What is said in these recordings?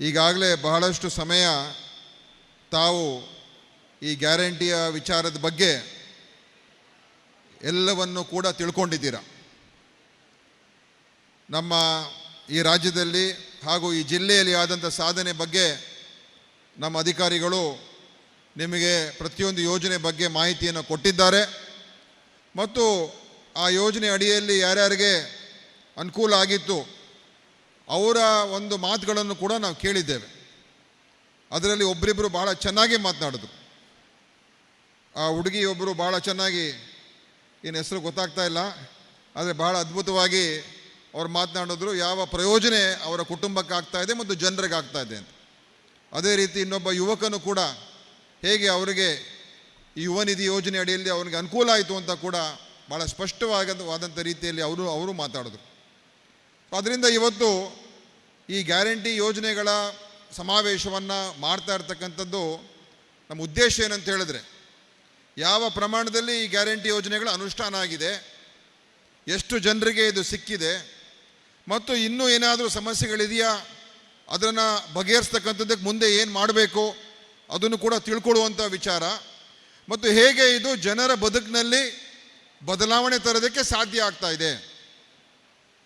ಈಗಾಗಲೇ ಬಹಳಷ್ಟು ಸಮಯ ತಾವು ಈ ಗ್ಯಾರಂಟಿಯ ವಿಚಾರದ ಬಗ್ಗೆ ಎಲ್ಲವನ್ನು ಕೂಡ ತಿಳ್ಕೊಂಡಿದ್ದೀರ? ನಮ್ಮ ಈ ರಾಜ್ಯದಲ್ಲಿ ಹಾಗೂ ಈ ಜಿಲ್ಲೆಯಲ್ಲಿ ಆದಂಥ ಸಾಧನೆ ಬಗ್ಗೆ ನಮ್ಮ ಅಧಿಕಾರಿಗಳು ನಿಮಗೆ ಪ್ರತಿಯೊಂದು ಯೋಜನೆ ಬಗ್ಗೆ ಮಾಹಿತಿಯನ್ನು ಕೊಟ್ಟಿದ್ದಾರೆ. ಮತ್ತು ಆ ಯೋಜನೆ ಅಡಿಯಲ್ಲಿ ಯಾರ್ಯಾರಿಗೆ ಅನುಕೂಲ ಆಗಿತ್ತು ಅವರ ಒಂದು ಮಾತುಗಳನ್ನು ಕೂಡ ನಾವು ಕೇಳಿದ್ದೇವೆ. ಅದರಲ್ಲಿ ಒಬ್ಬರಿಬ್ಬರು ಭಾಳ ಚೆನ್ನಾಗಿ ಮಾತನಾಡಿದ್ರು. ಆ ಹುಡುಗಿ ಒಬ್ಬರು ಭಾಳ ಚೆನ್ನಾಗಿ, ಏನು ಹೆಸರು ಗೊತ್ತಾಗ್ತಾ ಇಲ್ಲ, ಆದರೆ ಭಾಳ ಅದ್ಭುತವಾಗಿ ಅವ್ರು ಮಾತನಾಡಿದ್ರು, ಯಾವ ಪ್ರಯೋಜನ ಅವರ ಕುಟುಂಬಕ್ಕೆ ಆಗ್ತಾ ಇದೆ ಮತ್ತು ಜನರಿಗೆ ಆಗ್ತಾ ಇದೆ ಅಂತ. ಅದೇ ರೀತಿ ಇನ್ನೊಬ್ಬ ಯುವಕನು ಕೂಡ ಹೇಗೆ ಅವರಿಗೆ ಯುವನಿಧಿ ಯುವ ನಿಧಿ ಯೋಜನೆ ಅಡಿಯಲ್ಲಿ ಅವನಿಗೆ ಅನುಕೂಲ ಆಯಿತು ಅಂತ ಕೂಡ ಭಾಳ ಸ್ಪಷ್ಟವಾದಂಥ ರೀತಿಯಲ್ಲಿ ಅವರು ಅವರು ಮಾತಾಡಿದ್ರು. ಅದರಿಂದ ಇವತ್ತು ಈ ಗ್ಯಾರಂಟಿ ಯೋಜನೆಗಳ ಸಮಾವೇಶವನ್ನು ಮಾಡ್ತಾ ಇರ್ತಕ್ಕಂಥದ್ದು ನಮ್ಮ ಉದ್ದೇಶ ಏನಂತ ಹೇಳಿದ್ರೆ, ಯಾವ ಪ್ರಮಾಣದಲ್ಲಿ ಈ ಗ್ಯಾರಂಟಿ ಯೋಜನೆಗಳ ಅನುಷ್ಠಾನ ಆಗಿದೆ, ಎಷ್ಟು ಜನರಿಗೆ ಇದು ಸಿಕ್ಕಿದೆ, ಮತ್ತು ಇನ್ನೂ ಏನಾದರೂ ಸಮಸ್ಯೆಗಳಿದೆಯಾ, ಅದನ್ನು ಬಗೆಹರಿಸ್ತಕ್ಕಂಥದ್ದಕ್ಕೆ ಮುಂದೆ ಏನು ಮಾಡಬೇಕು, ಅದನ್ನು ಕೂಡ ತಿಳ್ಕೊಳ್ಳುವಂಥ ವಿಚಾರ. ಮತ್ತು ಹೇಗೆ ಇದು ಜನರ ಬದುಕಿನಲ್ಲಿ ಬದಲಾವಣೆ ತರೋದಕ್ಕೆ ಸಾಧ್ಯ ಆಗ್ತಾ ಇದೆ.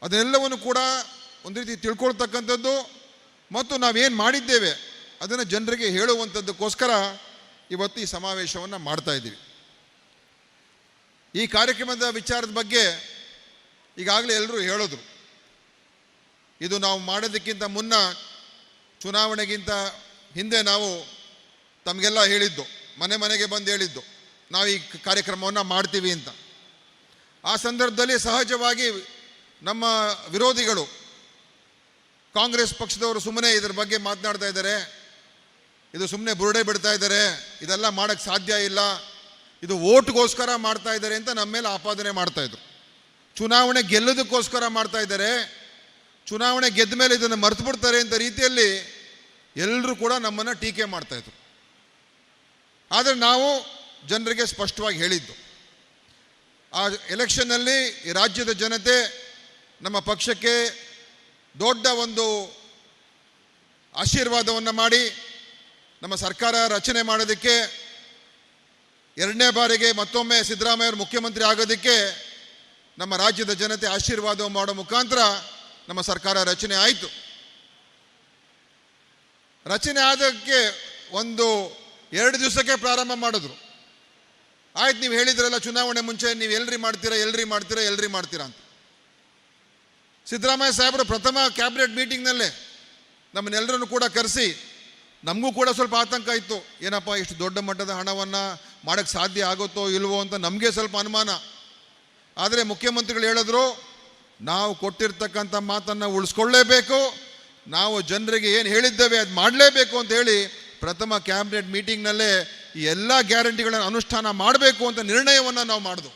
ಅದೆಲ್ಲವನ್ನು ಕೂಡ ಒಂದು ರೀತಿ ತಿಳ್ಕೊಳ್ತಕ್ಕಂಥದ್ದು ಮತ್ತು ನಾವೇನು ಮಾಡಿದ್ದೇವೆ ಅದನ್ನು ಜನರಿಗೆ ಹೇಳುವಂಥದ್ದಕ್ಕೋಸ್ಕರ ಇವತ್ತು ಈ ಸಮಾವೇಶವನ್ನು ಮಾಡ್ತಾ ಇದ್ದೀವಿ. ಈ ಕಾರ್ಯಕ್ರಮದ ವಿಚಾರದ ಬಗ್ಗೆ ಈಗಾಗಲೇ ಎಲ್ಲರೂ ಹೇಳಿದ್ರು ಇದು ನಾವು ಮಾಡೋದಕ್ಕಿಂತ ಮುನ್ನ ಚುನಾವಣೆಗಿಂತ ಹಿಂದೆ ನಾವು ತಮಗೆಲ್ಲ ಹೇಳಿದ್ದು, ಮನೆ ಮನೆಗೆ ಬಂದು ಹೇಳಿದ್ದು, ನಾವು ಈ ಕಾರ್ಯಕ್ರಮವನ್ನು ಮಾಡ್ತೀವಿ ಅಂತ. ಆ ಸಂದರ್ಭದಲ್ಲಿ ಸಹಜವಾಗಿ ನಮ್ಮ ವಿರೋಧಿಗಳು ಕಾಂಗ್ರೆಸ್ ಪಕ್ಷದವರು ಸುಮ್ಮನೆ ಇದರ ಬಗ್ಗೆ ಮಾತನಾಡ್ತಾ ಇದ್ದಾರೆ. ಇದು ಸುಮ್ಮನೆ ಬುರುಡೆ ಬಿಡ್ತಾ ಇದ್ದಾರೆ. ಇದೆಲ್ಲ ಮಾಡೋಕ್ಕೆ ಸಾಧ್ಯ ಇಲ್ಲ. ಇದು ಓಟ್ಗೋಸ್ಕರ ಮಾಡ್ತಾ ಇದ್ದಾರೆ ಅಂತ ನಮ್ಮ ಮೇಲೆ ಆಪಾದನೆ ಮಾಡ್ತಾ ಇದ್ರು. ಚುನಾವಣೆ ಗೆಲ್ಲೋದಕ್ಕೋಸ್ಕರ ಮಾಡ್ತಾ ಇದ್ದಾರೆ. ಚುನಾವಣೆ ಗೆದ್ದ ಮೇಲೆ ಇದನ್ನು ಮರೆತು ಬಿಡ್ತಾರೆ ಅಂತ ರೀತಿಯಲ್ಲಿ ಎಲ್ಲರೂ ಕೂಡ ನಮ್ಮನ್ನು ಟೀಕೆ ಮಾಡ್ತಾ ಇದ್ರು. ಆದರೆ ನಾವು ಜನರಿಗೆ ಸ್ಪಷ್ಟವಾಗಿ ಹೇಳಿದ್ದು, ಆ ಎಲೆಕ್ಷನ್ನಲ್ಲಿ ರಾಜ್ಯದ ಜನತೆ ನಮ್ಮ ಪಕ್ಷಕ್ಕೆ ದೊಡ್ಡ ಒಂದು ಆಶೀರ್ವಾದವನ್ನು ಮಾಡಿ ನಮ್ಮ ಸರ್ಕಾರ ರಚನೆ ಮಾಡೋದಕ್ಕೆ ಎರಡನೇ ಬಾರಿಗೆ ಮತ್ತೊಮ್ಮೆ ಸಿದ್ದರಾಮಯ್ಯವರು ಮುಖ್ಯಮಂತ್ರಿ ಆಗೋದಕ್ಕೆ ನಮ್ಮ ರಾಜ್ಯದ ಜನತೆ ಆಶೀರ್ವಾದ ಮಾಡೋ ಮುಖಾಂತರ ನಮ್ಮ ಸರ್ಕಾರ ರಚನೆ ಆಯಿತು. ರಚನೆ ಆದಕ್ಕೆ ಒಂದು ಎರಡು ದಿವಸಕ್ಕೆ ಪ್ರಾರಂಭ ಮಾಡಿದ್ರು. ಆಯ್ತು, ನೀವು ಹೇಳಿದ್ರಲ್ಲ, ಚುನಾವಣೆ ಮುಂಚೆ ನೀವು ಎಲ್ರಿ ಮಾಡ್ತೀರಾ ಎಲ್ರಿ ಮಾಡ್ತೀರಾ ಎಲ್ರಿ ಮಾಡ್ತೀರಾ ಅಂತ. ಸಿದ್ದರಾಮಯ್ಯ ಸಾಹೇಬರು ಪ್ರಥಮ ಕ್ಯಾಬಿನೆಟ್ ಮೀಟಿಂಗ್ನಲ್ಲೇ ನಮ್ಮನ್ನೆಲ್ಲರನ್ನು ಕೂಡ ಕರೆಸಿ, ನಮಗೂ ಕೂಡ ಸ್ವಲ್ಪ ಆತಂಕ ಇತ್ತು. ಏನಪ್ಪ, ಇಷ್ಟು ದೊಡ್ಡ ಮಟ್ಟದ ಹಣವನ್ನು ಮಾಡೋಕ್ಕೆ ಸಾಧ್ಯ ಆಗುತ್ತೋ ಇಲ್ವೋ ಅಂತ ನಮಗೆ ಸ್ವಲ್ಪ ಅನುಮಾನ. ಆದರೆ ಮುಖ್ಯಮಂತ್ರಿಗಳು ಹೇಳಿದ್ರು, ನಾವು ಕೊಟ್ಟಿರ್ತಕ್ಕಂಥ ಮಾತನ್ನು ಉಳಿಸ್ಕೊಳ್ಳೇಬೇಕು, ನಾವು ಜನರಿಗೆ ಏನು ಹೇಳಿದ್ದೇವೆ ಅದು ಮಾಡಲೇಬೇಕು ಅಂತ ಹೇಳಿ ಪ್ರಥಮ ಕ್ಯಾಬಿನೆಟ್ ಮೀಟಿಂಗ್ನಲ್ಲೇ ಎಲ್ಲ ಗ್ಯಾರಂಟಿಗಳನ್ನು ಅನುಷ್ಠಾನ ಮಾಡಬೇಕು ಅಂತ ನಿರ್ಣಯವನ್ನು ನಾವು ಮಾಡಿದ್ವು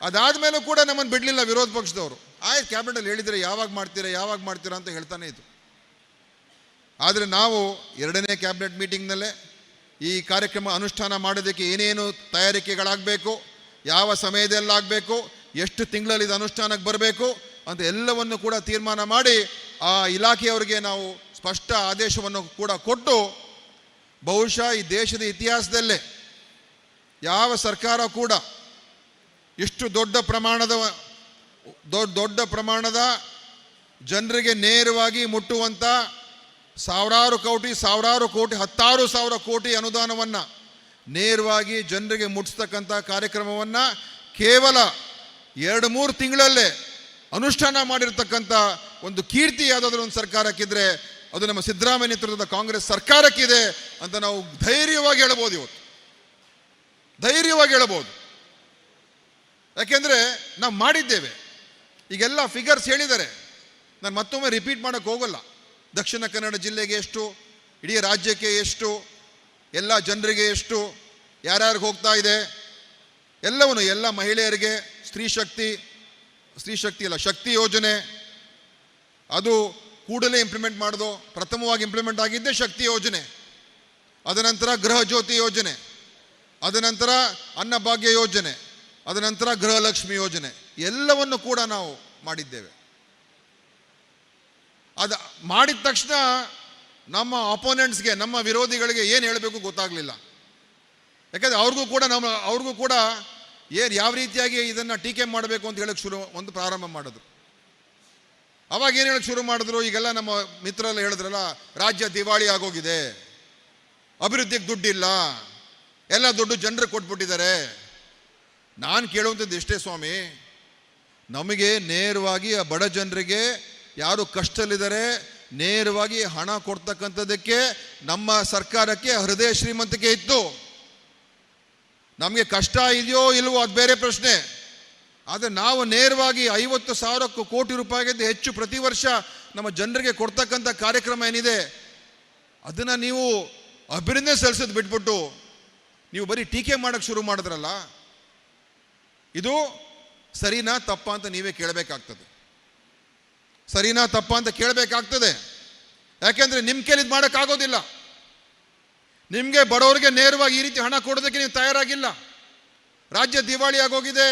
ಅದಾದ ಮೇಲೂ ಕೂಡ ನಮ್ಮನ್ನು ಬಿಡಲಿಲ್ಲ ವಿರೋಧ ಪಕ್ಷದವರು. ಆಯ್ತು ಕ್ಯಾಬಿನೆಟಲ್ಲಿ ಹೇಳಿದರೆ ಯಾವಾಗ ಮಾಡ್ತೀರಾ ಯಾವಾಗ ಮಾಡ್ತೀರಾ ಅಂತ ಹೇಳ್ತಾನೆ ಇತ್ತು ಆದರೆ ನಾವು ಎರಡನೇ ಕ್ಯಾಬಿನೆಟ್ ಮೀಟಿಂಗ್ನಲ್ಲೇ ಈ ಕಾರ್ಯಕ್ರಮ ಅನುಷ್ಠಾನ ಮಾಡೋದಕ್ಕೆ ಏನೇನು ತಯಾರಿಕೆಗಳಾಗಬೇಕು, ಯಾವ ಸಮಯದಲ್ಲಾಗಬೇಕು, ಎಷ್ಟು ತಿಂಗಳಲ್ಲಿ ಇದು ಅನುಷ್ಠಾನಕ್ಕೆ ಬರಬೇಕು ಅಂತ ಎಲ್ಲವನ್ನು ಕೂಡ ತೀರ್ಮಾನ ಮಾಡಿ ಆ ಇಲಾಖೆಯವರಿಗೆ ನಾವು ಸ್ಪಷ್ಟ ಆದೇಶವನ್ನು ಕೂಡ ಕೊಟ್ಟು, ಬಹುಶಃ ಈ ದೇಶದ ಇತಿಹಾಸದಲ್ಲೇ ಯಾವ ಸರ್ಕಾರ ಕೂಡ ಇಷ್ಟು ದೊಡ್ಡ ಪ್ರಮಾಣದ ದೊಡ್ಡ ದೊಡ್ಡ ಪ್ರಮಾಣದ ಜನರಿಗೆ ನೇರವಾಗಿ ಮುಟ್ಟುವಂಥ ಸಾವಿರಾರು ಕೋಟಿ ಸಾವಿರಾರು ಕೋಟಿ, ಹತ್ತಾರು ಸಾವಿರ ಕೋಟಿ ಅನುದಾನವನ್ನು ನೇರವಾಗಿ ಜನರಿಗೆ ಮುಟ್ಟಿಸ್ತಕ್ಕಂಥ ಕಾರ್ಯಕ್ರಮವನ್ನು ಕೇವಲ ಎರಡು ಮೂರು ತಿಂಗಳಲ್ಲೇ ಅನುಷ್ಠಾನ ಮಾಡಿರ್ತಕ್ಕಂಥ ಒಂದು ಕೀರ್ತಿ ಯಾವುದಾದ್ರೂ ಒಂದು ಸರ್ಕಾರಕ್ಕಿದ್ರೆ ಅದು ನಮ್ಮ ಸಿದ್ದರಾಮಯ್ಯ ನೇತೃತ್ವದ ಕಾಂಗ್ರೆಸ್ ಸರ್ಕಾರಕ್ಕಿದೆ ಅಂತ ನಾವು ಧೈರ್ಯವಾಗಿ ಹೇಳ್ಬೋದು ಇವತ್ತು. ಧೈರ್ಯವಾಗಿ ಹೇಳ್ಬೋದು. ಯಾಕೆಂದರೆ ನಾವು ಮಾಡಿದ್ದೇವೆ. ಈಗೆಲ್ಲ ಫಿಗರ್ಸ್ ಹೇಳಿದ್ದಾರೆ. ನಾನು ಮತ್ತೊಮ್ಮೆ ರಿಪೀಟ್ ಮಾಡೋಕ್ಕೆ ಹೋಗಲ್ಲ. ದಕ್ಷಿಣ ಕನ್ನಡ ಜಿಲ್ಲೆಗೆ ಎಷ್ಟು, ಇಡೀ ರಾಜ್ಯಕ್ಕೆ ಎಷ್ಟು, ಎಲ್ಲ ಜನರಿಗೆ ಎಷ್ಟು, ಯಾರ್ಯಾರಿಗೆ ಹೋಗ್ತಾ ಇದೆ, ಎಲ್ಲವನ್ನು ಎಲ್ಲ ಮಹಿಳೆಯರಿಗೆ ಸ್ತ್ರೀ ಶಕ್ತಿ ಸ್ತ್ರೀ ಶಕ್ತಿ ಅಲ್ಲ, ಶಕ್ತಿ ಯೋಜನೆ, ಅದು ಕೂಡಲೇ ಇಂಪ್ಲಿಮೆಂಟ್ ಮಾಡೋದು, ಪ್ರಥಮವಾಗಿ ಇಂಪ್ಲಿಮೆಂಟ್ ಆಗಿದ್ದೇ ಶಕ್ತಿ ಯೋಜನೆ. ಅದನಂತರ ಗೃಹ ಜ್ಯೋತಿ ಯೋಜನೆ ಅದನಂತರ ಅನ್ನಭಾಗ್ಯ ಯೋಜನೆ. ಅದನಂತರ ಗೃಹಲಕ್ಷ್ಮಿ ಯೋಜನೆ. ಎಲ್ಲವನ್ನು ಕೂಡ ನಾವು ಮಾಡಿದ್ದೇವೆ. ಅದು ಮಾಡಿದ ತಕ್ಷಣ ನಮ್ಮ ಅಪೋನೆಂಟ್ಸ್ಗೆ ನಮ್ಮ ವಿರೋಧಿಗಳಿಗೆ ಏನು ಹೇಳಬೇಕು ಗೊತ್ತಾಗಲಿಲ್ಲ. ಯಾಕಂದರೆ ಅವ್ರಿಗೂ ಕೂಡ ನಮ್ಮ, ಅವ್ರಿಗೂ ಕೂಡ ಏನು ಯಾವ ರೀತಿಯಾಗಿ ಇದನ್ನು ಟೀಕೆ ಮಾಡಬೇಕು ಅಂತ ಹೇಳಕ್ಕೆ ಶುರು, ಒಂದು ಪ್ರಾರಂಭ ಮಾಡಿದ್ರು. ಅವಾಗ ಏನು ಹೇಳಕ್ಕೆ ಶುರು ಮಾಡಿದ್ರು? ಈಗೆಲ್ಲ ನಮ್ಮ ಮಿತ್ರರೆಲ್ಲ ಹೇಳಿದ್ರಲ್ಲ, ರಾಜ್ಯ ದಿವಾಳಿ ಆಗೋಗಿದೆ. ಅಭಿವೃದ್ಧಿಗೆ ದುಡ್ಡಿಲ್ಲ. ಎಲ್ಲ ದುಡ್ಡು ಜನರಿಗೆ ಕೊಟ್ಬಿಟ್ಟಿದ್ದಾರೆ. ನಾನು ಕೇಳುವಂಥದ್ದು ಎಷ್ಟೇ ಸ್ವಾಮಿ, ನಮಗೆ ನೇರವಾಗಿ ಆ ಬಡ ಜನರಿಗೆ ಯಾರು ಕಷ್ಟದಲ್ಲಿದ್ದಾರೆ, ನೇರವಾಗಿ ಹಣ ಕೊಡ್ತಕ್ಕಂಥದ್ದಕ್ಕೆ ನಮ್ಮ ಸರ್ಕಾರಕ್ಕೆ ಹೃದಯ ಶ್ರೀಮಂತಿಕೆ ಇತ್ತು. ನಮಗೆ ಕಷ್ಟ ಇದೆಯೋ ಇಲ್ವೋ ಅದು ಬೇರೆ ಪ್ರಶ್ನೆ. ಆದರೆ ನಾವು ನೇರವಾಗಿ ಐವತ್ತು ಸಾವಿರಕ್ಕೂ ಕೋಟಿ ರೂಪಾಯಿಗಿಂತ ಹೆಚ್ಚು ಪ್ರತಿ ವರ್ಷ ನಮ್ಮ ಜನರಿಗೆ ಕೊಡ್ತಕ್ಕಂಥ ಕಾರ್ಯಕ್ರಮ ಏನಿದೆ, ಅದನ್ನು ನೀವು ಅಭಿನಂದನೆ ಸಲ್ಲಿಸೋದು ಬಿಟ್ಬಿಟ್ಟು ನೀವು ಬರೀ ಟೀಕೆ ಮಾಡೋಕ್ಕೆ ಶುರು ಮಾಡಿದ್ರಲ್ಲ ಇದು ಸರಿನಾ ತಪ್ಪ ಅಂತ ನೀವೇ ಕೇಳಬೇಕಾಗ್ತದೆ. ಸರಿನಾ ತಪ್ಪ ಅಂತ ಕೇಳಬೇಕಾಗ್ತದೆ. ಯಾಕೆಂದ್ರೆ ನಿಮ್ಮ ಕೈಲಿ ಇದು ಮಾಡೋಕ್ಕಾಗೋದಿಲ್ಲ. ನಿಮಗೆ ಬಡವರಿಗೆ ನೇರವಾಗಿ ಈ ರೀತಿ ಹಣ ಕೊಡೋದಕ್ಕೆ ನೀವು ತಯಾರಾಗಿಲ್ಲ. ರಾಜ್ಯ ದಿವಾಳಿ ಆಗೋಗಿದೆ,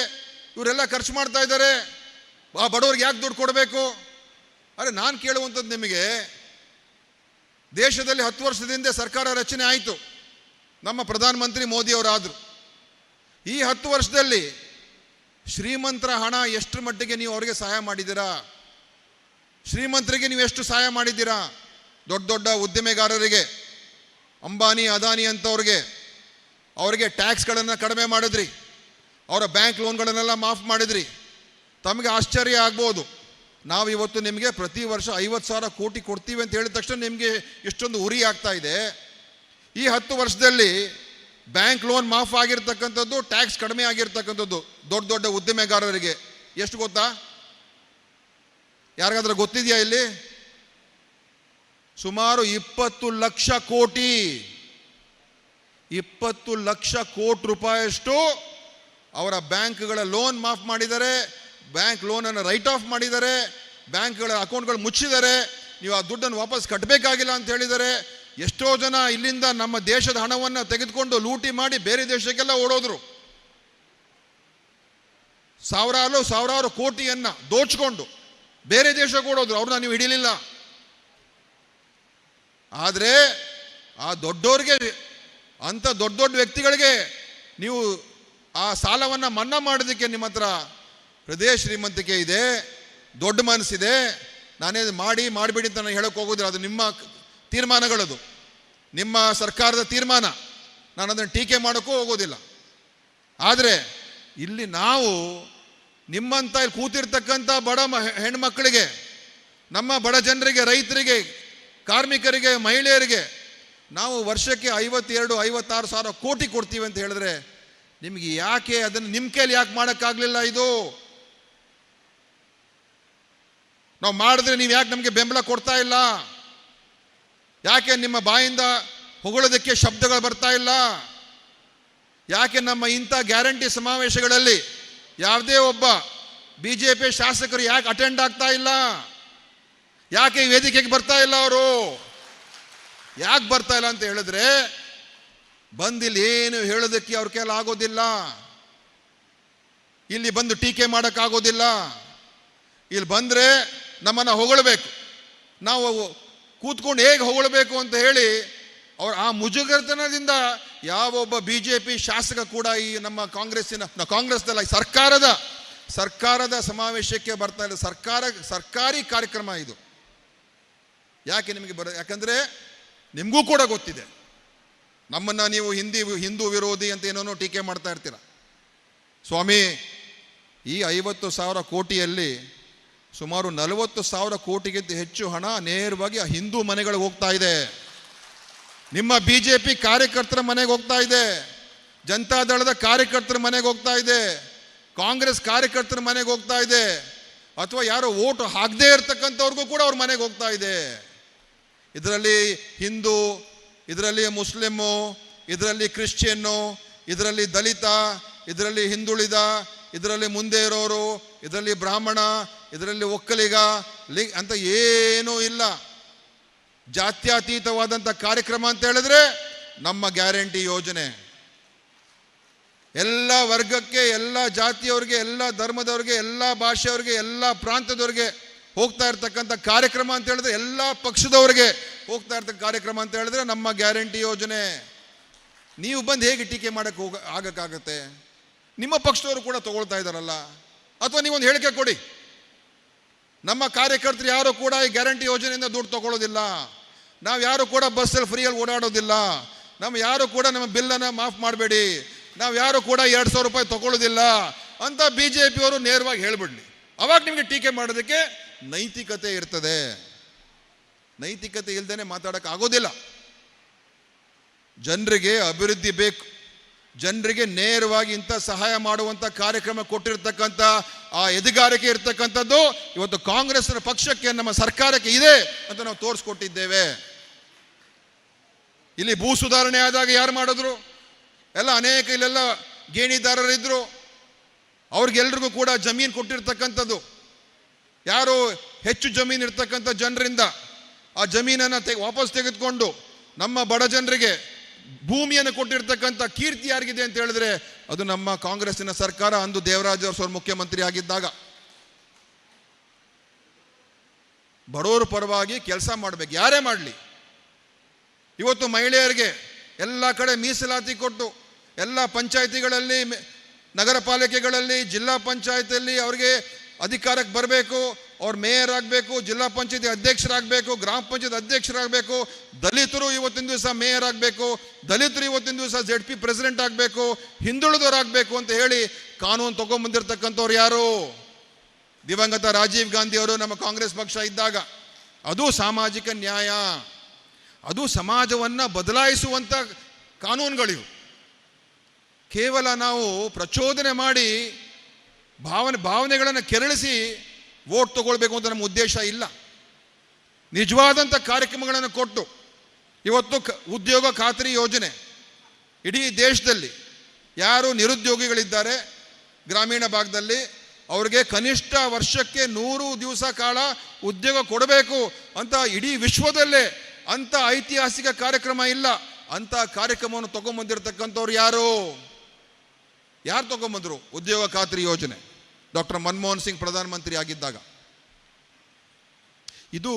ಇವರೆಲ್ಲ ಖರ್ಚು ಮಾಡ್ತಾ ಇದ್ದಾರೆ, ಆ ಬಡವ್ರಿಗೆ ಯಾಕೆ ದುಡ್ಡು ಕೊಡಬೇಕು? ಅರೆ ನಾನು ಕೇಳುವಂಥದ್ದು ನಿಮಗೆ, ದೇಶದಲ್ಲಿ ಹತ್ತು ವರ್ಷದಿಂದ ಸರ್ಕಾರ ರಚನೆ ಆಯಿತು. ನಮ್ಮ ಪ್ರಧಾನಮಂತ್ರಿ ಮೋದಿಯವರಾದರು. ಈ ಹತ್ತು ವರ್ಷದಲ್ಲಿ ಶ್ರೀಮಂತರ ಹಣ ಎಷ್ಟು ಮಟ್ಟಿಗೆ ನೀವು ಅವರಿಗೆ ಸಹಾಯ ಮಾಡಿದ್ದೀರಾ? ಶ್ರೀಮಂತರಿಗೆ ನೀವು ಎಷ್ಟು ಸಹಾಯ ಮಾಡಿದ್ದೀರಾ? ದೊಡ್ಡ ದೊಡ್ಡ ಉದ್ದಿಮೆಗಾರರಿಗೆ, ಅಂಬಾನಿ, ಅದಾನಿ ಅಂತವ್ರಿಗೆ, ಅವರಿಗೆ ಟ್ಯಾಕ್ಸ್ಗಳನ್ನು ಕಡಿಮೆ ಮಾಡಿದ್ರಿ, ಅವರ ಬ್ಯಾಂಕ್ ಲೋನ್ಗಳನ್ನೆಲ್ಲ ಮಾಫ್ ಮಾಡಿದ್ರಿ. ತಮಗೆ ಆಶ್ಚರ್ಯ ಆಗ್ಬೋದು. ನಾವು ಇವತ್ತು ನಿಮಗೆ ಪ್ರತಿ ವರ್ಷ ಐವತ್ತು ಸಾವಿರ ಕೋಟಿ ಕೊಡ್ತೀವಿ ಅಂತ ಹೇಳಿದ ತಕ್ಷಣ ನಿಮಗೆ ಎಷ್ಟೊಂದು ಉರಿ ಆಗ್ತಾ ಇದೆ. ಈ ಹತ್ತು ವರ್ಷದಲ್ಲಿ ಬ್ಯಾಂಕ್ ಲೋನ್ ಮಾಫ್ ಆಗಿರ್ತಕ್ಕಂಥದ್ದು, ಟ್ಯಾಕ್ಸ್ ಕಡಿಮೆ ಆಗಿರ್ತಕ್ಕಂಥದ್ದು, ದೊಡ್ಡ ದೊಡ್ಡ ಉದ್ದಿಮೆಗಾರರಿಗೆ. ಎಷ್ಟು ಗೊತ್ತಾ? ಯಾರಿಗಾದ್ರೂ ಗೊತ್ತಿದೆಯಾ ಇಲ್ಲಿ? ಸುಮಾರು ಇಪ್ಪತ್ತು ಲಕ್ಷ ಕೋಟಿ. ಇಪ್ಪತ್ತು ಲಕ್ಷ ಕೋಟಿ ರೂಪಾಯಿಯಷ್ಟು ಅವರ ಬ್ಯಾಂಕ್ಗಳ ಲೋನ್ ಮಾಫ್ ಮಾಡಿದ್ದಾರೆ. ಬ್ಯಾಂಕ್ ಲೋನನ್ನು ರೈಟ್ ಆಫ್ ಮಾಡಿದ್ದಾರೆ. ಬ್ಯಾಂಕ್ಗಳ ಅಕೌಂಟ್ಗಳು ಮುಚ್ಚಿದ್ದಾರೆ. ನೀವು ಆ ದುಡ್ಡನ್ನು ವಾಪಸ್ ಕಟ್ಟಬೇಕಾಗಿಲ್ಲ ಅಂತ ಹೇಳಿದ್ದಾರೆ. ಎಷ್ಟೋ ಜನ ಇಲ್ಲಿಂದ ನಮ್ಮ ದೇಶದ ಹಣವನ್ನು ತೆಗೆದುಕೊಂಡು ಲೂಟಿ ಮಾಡಿ ಬೇರೆ ದೇಶಕ್ಕೆಲ್ಲ ಓಡೋದ್ರು. ಸಾವಿರಾರು ಸಾವಿರಾರು ಕೋಟಿಯನ್ನ ದೋಚ್ಕೊಂಡು ಬೇರೆ ದೇಶಕ್ಕೆ ಓಡೋದ್ರು, ಅವ್ರನ್ನ ನೀವು ಹಿಡಿಲಿಲ್ಲ. ಆದರೆ ಆ ದೊಡ್ಡವ್ರಿಗೆ ಅಂಥ ದೊಡ್ಡ ದೊಡ್ಡ ವ್ಯಕ್ತಿಗಳಿಗೆ ನೀವು ಆ ಸಾಲವನ್ನು ಮನ್ನಾ ಮಾಡೋದಕ್ಕೆ ನಿಮ್ಮ ಹತ್ರ ಹೃದಯ ಶ್ರೀಮಂತಿಕೆ ಇದೆ, ದೊಡ್ಡ ಮನಸ್ಸಿದೆ. ನಾನೇ ಮಾಡಿ, ಮಾಡಿಬಿಡಿ ಅಂತ ನಾನು ಹೇಳೋಕೆ ಹೋಗೋದಿಲ್ಲ, ಅದು ನಿಮ್ಮ ತೀರ್ಮಾನಗಳದು. ನಿಮ್ಮ ಸರ್ಕಾರದ ತೀರ್ಮಾನ. ನಾನು ಅದನ್ನು ಟೀಕೆ ಮಾಡೋಕ್ಕೂ ಹೋಗೋದಿಲ್ಲ. ಆದರೆ ಇಲ್ಲಿ ನಾವು ನಿಮ್ಮಂತ ಇಲ್ಲಿ ಕೂತಿರ್ತಕ್ಕಂಥ ಬಡ ಮ, ಹೆಣ್ಮಕ್ಳಿಗೆ, ನಮ್ಮ ಬಡ ಜನರಿಗೆ, ರೈತರಿಗೆ, ಕಾರ್ಮಿಕರಿಗೆ, ಮಹಿಳೆಯರಿಗೆ ನಾವು ವರ್ಷಕ್ಕೆ ಐವತ್ತೆರಡು, ಐವತ್ತಾರು ಸಾವಿರ ಕೋಟಿ ಕೊಡ್ತೀವಿ ಅಂತ ಹೇಳಿದ್ರೆ ನಿಮಗೆ ಯಾಕೆ ಅದನ್ನು ನಿಮ್ಮ ಕೈಲಿ ಯಾಕೆ ಮಾಡೋಕ್ಕಾಗಲಿಲ್ಲ ಇದು? ನಾವು ಮಾಡಿದ್ರೆ ನೀವು ಯಾಕೆ ನಮಗೆ ಬೆಂಬಲ ಕೊಡ್ತಾ ಇಲ್ಲ? ಯಾಕೆ ನಿಮ್ಮ ಬಾಯಿಂದ ಹೊಗಳೋದಕ್ಕೆ ಶಬ್ದಗಳು ಬರ್ತಾ ಇಲ್ಲ? ಯಾಕೆ ನಮ್ಮ ಇಂಥ ಗ್ಯಾರಂಟಿ ಸಮಾವೇಶಗಳಲ್ಲಿ ಯಾವುದೇ ಒಬ್ಬ ಬಿ ಜೆ ಪಿ ಶಾಸಕರು ಯಾಕೆ ಅಟೆಂಡ್ ಆಗ್ತಾ ಇಲ್ಲ? ಯಾಕೆ ವೇದಿಕೆಗೆ ಬರ್ತಾ ಇಲ್ಲ ಅವರು? ಯಾಕೆ ಬರ್ತಾ ಇಲ್ಲ ಅಂತ ಹೇಳಿದ್ರೆ, ಬಂದಿಲ್ಲಿ ಏನು ಹೇಳೋದಕ್ಕೆ ಅವ್ರ ಕೈಲಿ ಆಗೋದಿಲ್ಲ. ಇಲ್ಲಿ ಬಂದು ಟೀಕೆ ಮಾಡೋಕ್ಕಾಗೋದಿಲ್ಲ. ಇಲ್ಲಿ ಬಂದರೆ ನಮ್ಮನ್ನು ಹೊಗಳಬೇಕು. ನಾವು ಕೂತ್ಕೊಂಡು ಹೇಗೆ ಹೊಗಳಬೇಕು ಅಂತ ಹೇಳಿ ಅವ್ರ ಆ ಮುಜುಗರತನದಿಂದ ಯಾವೊಬ್ಬ ಬಿ ಜೆ ಪಿ ಶಾಸಕ ಕೂಡ ಈ ನಮ್ಮ ಕಾಂಗ್ರೆಸ್ಸಿನ ಕಾಂಗ್ರೆಸ್ದಲ್ಲ ಸರ್ಕಾರದ ಸರ್ಕಾರದ ಸಮಾವೇಶಕ್ಕೆ ಬರ್ತಾ ಇಲ್ಲ. ಸರ್ಕಾರ, ಸರ್ಕಾರಿ ಕಾರ್ಯಕ್ರಮ ಇದು. ಯಾಕೆ ನಿಮಗೆ ಬರ, ಯಾಕಂದರೆ ನಿಮಗೂ ಕೂಡ ಗೊತ್ತಿದೆ. ನಮ್ಮನ್ನು ನೀವು ಹಿಂದಿ, ಹಿಂದೂ ವಿರೋಧಿ ಅಂತ ಏನೋ ಟೀಕೆ ಮಾಡ್ತಾ ಇರ್ತೀರ. ಸ್ವಾಮಿ, ಈ ಐವತ್ತು ಸಾವಿರ ಕೋಟಿಯಲ್ಲಿ ಸುಮಾರು ನಲವತ್ತು ಸಾವಿರ ಕೋಟಿಗಿಂತ ಹೆಚ್ಚು ಹಣ ನೇರವಾಗಿ ಆ ಹಿಂದೂ ಮನೆಗಳಿಗೆ ಹೋಗ್ತಾ ಇದೆ. ನಿಮ್ಮ ಬಿ ಜೆ ಪಿ ಕಾರ್ಯಕರ್ತರ ಮನೆಗೆ ಹೋಗ್ತಾ ಇದೆ. ಜನತಾದಳದ ಕಾರ್ಯಕರ್ತರ ಮನೆಗೆ ಹೋಗ್ತಾ ಇದೆ. ಕಾಂಗ್ರೆಸ್ ಕಾರ್ಯಕರ್ತರ ಮನೆಗೆ ಹೋಗ್ತಾ ಇದೆ. ಅಥವಾ ಯಾರೋ ಓಟು ಹಾಕದೇ ಇರ್ತಕ್ಕಂಥವ್ರಿಗೂ ಕೂಡ ಅವ್ರ ಮನೆಗೆ ಹೋಗ್ತಾ ಇದೆ. ಇದರಲ್ಲಿ ಹಿಂದೂ, ಇದರಲ್ಲಿ ಮುಸ್ಲಿಮು, ಇದರಲ್ಲಿ ಕ್ರಿಶ್ಚಿಯನ್ನು, ಇದರಲ್ಲಿ ದಲಿತ, ಇದರಲ್ಲಿ ಹಿಂದುಳಿದ, ಇದರಲ್ಲಿ ಮುಂದೆ ಇರೋರು, ಇದರಲ್ಲಿ ಬ್ರಾಹ್ಮಣ ಇದರಲ್ಲಿ ಒಕ್ಕಲಿಗ, ಲಿಂಗ್ ಅಂತ ಏನೂ ಇಲ್ಲ. ಜಾತ್ಯತೀತವಾದಂಥ ಕಾರ್ಯಕ್ರಮ ಅಂತ ಹೇಳಿದ್ರೆ ನಮ್ಮ ಗ್ಯಾರಂಟಿ ಯೋಜನೆ. ಎಲ್ಲ ವರ್ಗಕ್ಕೆ, ಎಲ್ಲ ಜಾತಿಯವ್ರಿಗೆ, ಎಲ್ಲ ಧರ್ಮದವ್ರಿಗೆ, ಎಲ್ಲ ಭಾಷೆಯವ್ರಿಗೆ, ಎಲ್ಲ ಪ್ರಾಂತದವ್ರಿಗೆ ಹೋಗ್ತಾ ಇರ್ತಕ್ಕಂಥ ಕಾರ್ಯಕ್ರಮ ಅಂತ ಹೇಳಿದ್ರೆ ಎಲ್ಲ ಪಕ್ಷದವರಿಗೆ ಹೋಗ್ತಾ ಇರ್ತಕ್ಕ ಕಾರ್ಯಕ್ರಮ ಅಂತ ಹೇಳಿದ್ರೆ ನಮ್ಮ ಗ್ಯಾರಂಟಿ ಯೋಜನೆ. ನೀವು ಬಂದು ಹೇಗೆ ಟೀಕೆ ಮಾಡಕ್ಕೆ ಹೋಗ, ಆಗಕ್ಕಾಗತ್ತೆ? ನಿಮ್ಮ ಪಕ್ಷದವರು ಕೂಡ ತಗೊಳ್ತಾ ಇದ್ದಾರಲ್ಲ? ಅಥವಾ ನೀವೊಂದು ಹೇಳಿಕೆ ಕೊಡಿ. ನಮ್ಮ ಕಾರ್ಯಕರ್ತರು ಯಾರು ಕೂಡ ಈ ಗ್ಯಾರಂಟಿ ಯೋಜನೆಯಿಂದ ದುಡ್ಡು ತಗೊಳ್ಳೋದಿಲ್ಲ. ನಾವು ಯಾರು ಕೂಡ ಬಸ್ಸಲ್ಲಿ ಫ್ರೀಯಲ್ಲಿ ಓಡಾಡೋದಿಲ್ಲ. ನಮ್ಮ ಯಾರು ಕೂಡ ನಮ್ಮ ಬಿಲ್ಲನ್ನು ಮಾಫ್ ಮಾಡಬೇಡಿ. ನಾವು ಯಾರು ಕೂಡ ಎರಡು ಸಾವಿರ ರೂಪಾಯಿ ತಗೊಳ್ಳೋದಿಲ್ಲ ಅಂತ ಬಿ ಜೆ ಪಿಯವರು ನೇರವಾಗಿ ಹೇಳಿಬಿಡ್ಲಿ. ಅವಾಗ ನಿಮಗೆ ಟೀಕೆ ಮಾಡೋದಕ್ಕೆ ನೈತಿಕತೆ ಇರ್ತದೆ. ನೈತಿಕತೆ ಇಲ್ದೇನೆ ಮಾತಾಡೋಕ್ಕಾಗೋದಿಲ್ಲ ಜನರಿಗೆ ಅಭಿವೃದ್ಧಿ ಬೇಕು. ಜನರಿಗೆ ನೇರವಾಗಿ ಇಂಥ ಸಹಾಯ ಮಾಡುವಂಥ ಕಾರ್ಯಕ್ರಮ ಕೊಟ್ಟಿರ್ತಕ್ಕಂಥ, ಆ ಎದುಗಾರಿಕೆ ಇರ್ತಕ್ಕಂಥದ್ದು ಇವತ್ತು ಕಾಂಗ್ರೆಸ್ನ ಪಕ್ಷಕ್ಕೆ, ನಮ್ಮ ಸರ್ಕಾರಕ್ಕೆ ಇದೆ ಅಂತ ನಾವು ತೋರಿಸ್ಕೊಟ್ಟಿದ್ದೇವೆ. ಇಲ್ಲಿ ಭೂ ಸುಧಾರಣೆ ಆದಾಗ ಯಾರು ಮಾಡಿದ್ರು? ಎಲ್ಲ ಅನೇಕ ಇಲ್ಲೆಲ್ಲ ಗೇಣಿದಾರರಿದ್ರು. ಅವ್ರಿಗೆಲ್ರಿಗೂ ಕೂಡ ಜಮೀನು ಕೊಟ್ಟಿರ್ತಕ್ಕಂಥದ್ದು. ಯಾರು ಹೆಚ್ಚು ಜಮೀನು ಇರ್ತಕ್ಕಂಥ ಜನರಿಂದ ಆ ಜಮೀನನ್ನು ತೆಗೆ, ವಾಪಸ್ ತೆಗೆದುಕೊಂಡು ನಮ್ಮ ಬಡ ಜನರಿಗೆ ಭೂಮಿಯನ್ನು ಕೊಟ್ಟಿರ್ತಕ್ಕಂಥ ಕೀರ್ತಿ ಯಾರಿಗಿದೆ ಅಂತ ಹೇಳಿದ್ರೆ ಅದು ನಮ್ಮ ಕಾಂಗ್ರೆಸ್ಸಿನ ಸರ್ಕಾರ, ಅಂದು ದೇವರಾಜ ಅರಸು ಮುಖ್ಯಮಂತ್ರಿ ಆಗಿದ್ದಾಗ. ಬಡವರ ಪರವಾಗಿ ಕೆಲಸ ಮಾಡಬೇಕು. ಯಾರೇ ಮಾಡಲಿ. ಇವತ್ತು ಮಹಿಳೆಯರಿಗೆ ಎಲ್ಲ ಕಡೆ ಮೀಸಲಾತಿ ಕೊಟ್ಟು, ಎಲ್ಲ ಪಂಚಾಯಿತಿಗಳಲ್ಲಿ ನಗರ ಪಾಲಿಕೆಗಳಲ್ಲಿ ಜಿಲ್ಲಾ ಪಂಚಾಯತಿಯಲ್ಲಿ ಅವರಿಗೆ ಅಧಿಕಾರಕ್ಕೆ ಬರಬೇಕು. ಅವ್ರು ಮೇಯರ್ ಆಗಬೇಕು, ಜಿಲ್ಲಾ ಪಂಚಾಯತಿ ಅಧ್ಯಕ್ಷರಾಗಬೇಕು, ಗ್ರಾಮ ಪಂಚಾಯತ್ ಅಧ್ಯಕ್ಷರಾಗಬೇಕು, ದಲಿತರು ಇವತ್ತಿನ ದಿವಸ ಮೇಯರ್ ಆಗಬೇಕು, ದಲಿತರು ಇವತ್ತಿನ ದಿವಸ ಜೆಡ್ ಪಿ ಪ್ರೆಸಿಡೆಂಟ್ ಆಗಬೇಕು, ಹಿಂದುಳಿದವರಾಗಬೇಕು ಅಂತ ಹೇಳಿ ಕಾನೂನು ತಗೊಂಬಂದಿರತಕ್ಕಂಥವ್ರು ಯಾರು? ದಿವಂಗತ ರಾಜೀವ್ ಗಾಂಧಿ ಅವರು ನಮ್ಮ ಕಾಂಗ್ರೆಸ್ ಪಕ್ಷ ಇದ್ದಾಗ. ಅದು ಸಾಮಾಜಿಕ ನ್ಯಾಯ. ಅದು ಸಮಾಜವನ್ನು ಬದಲಾಯಿಸುವಂಥ ಕಾನೂನುಗಳಿವು. ಕೇವಲ ನಾವು ಪ್ರಚೋದನೆ ಮಾಡಿ ಭಾವನೆ ಭಾವನೆಗಳನ್ನು ಕೆರಳಿಸಿ ವೋಟ್ ತಗೊಳ್ಬೇಕು ಅಂತ ನಮ್ಮ ಉದ್ದೇಶ ಇಲ್ಲ. ನಿಜವಾದಂಥ ಕಾರ್ಯಕ್ರಮಗಳನ್ನು ಕೊಟ್ಟು ಇವತ್ತು ಕ, ಉದ್ಯೋಗ ಖಾತ್ರಿ ಯೋಜನೆ ಇಡೀ ದೇಶದಲ್ಲಿ ಯಾರು ನಿರುದ್ಯೋಗಿಗಳಿದ್ದಾರೆ ಗ್ರಾಮೀಣ ಭಾಗದಲ್ಲಿ ಅವ್ರಿಗೆ ಕನಿಷ್ಠ ವರ್ಷಕ್ಕೆ ನೂರು ದಿವಸ ಕಾಲ ಉದ್ಯೋಗ ಕೊಡಬೇಕು ಅಂತ ಇಡೀ ವಿಶ್ವದಲ್ಲೇ ಅಂಥ ಐತಿಹಾಸಿಕ ಕಾರ್ಯಕ್ರಮ ಇಲ್ಲ. ಅಂಥ ಕಾರ್ಯಕ್ರಮವನ್ನು ತಗೊಂಬಂದಿರತಕ್ಕಂಥವ್ರು ಯಾರು? ಯಾರು ತಗೊಂಬಂದರು ಉದ್ಯೋಗ ಖಾತ್ರಿ ಯೋಜನೆ? ಡಾಕ್ಟರ್ ಮನಮೋಹನ್ ಸಿಂಗ್ ಪ್ರಧಾನಮಂತ್ರಿ ಆಗಿದ್ದಾಗ. ಇದು